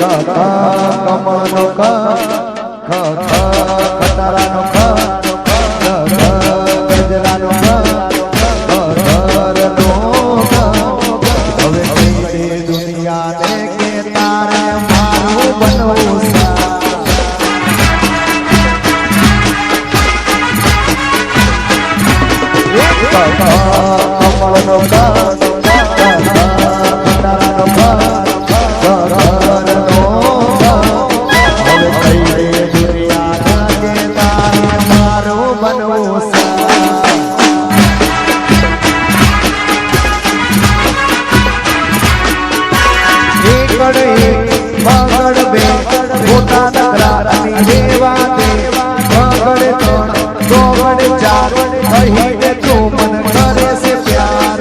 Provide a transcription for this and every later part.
ક ખ કમળનો ક ખ ગ ગ ગજરાનો ગ ગ મારું બનવું સા એકડ એક મગડ બે મોટા નગરાની દેવા દે મગડ ત્રણ ચોગડ ચાર અહીં કે મન કરે છે પ્યાર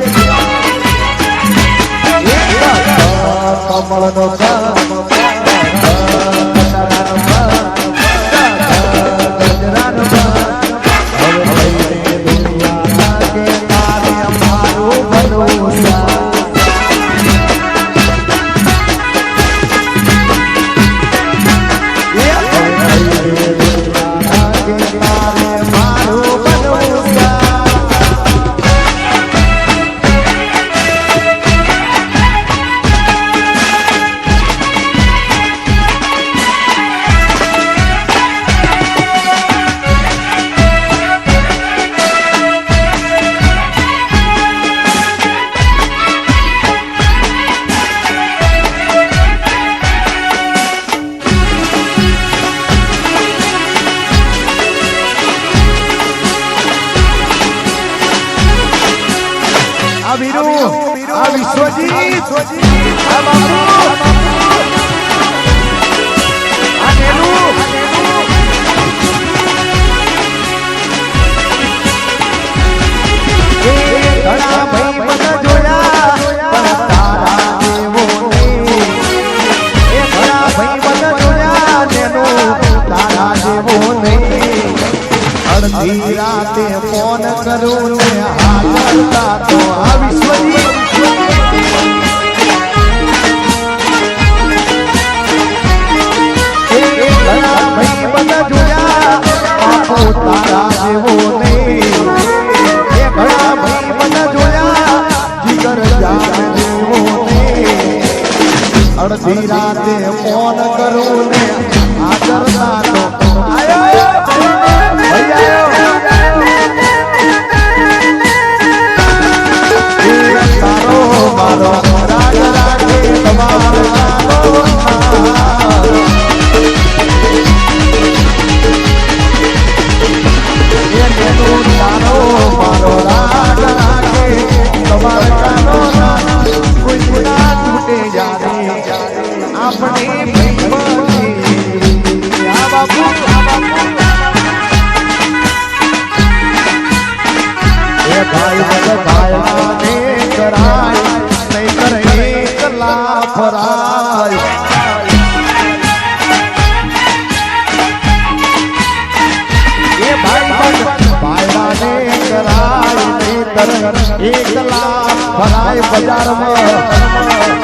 કમળનો મારું આ વીરુ આ વિશ્વજીત. આ બાબુ અડધી રાતે ફોન કરું ને હાજરતા તો આ વિશ્વજીત એ ઘણા ભાઈ બધા જોયા બાપુ તારા જેવો નહીં એ ઘણા ભાઈ બધા જોયા જીગર જાન જેવો નહીં અડધી રાતે ફોન કરું ને એકલા ફરાય બજારમાં.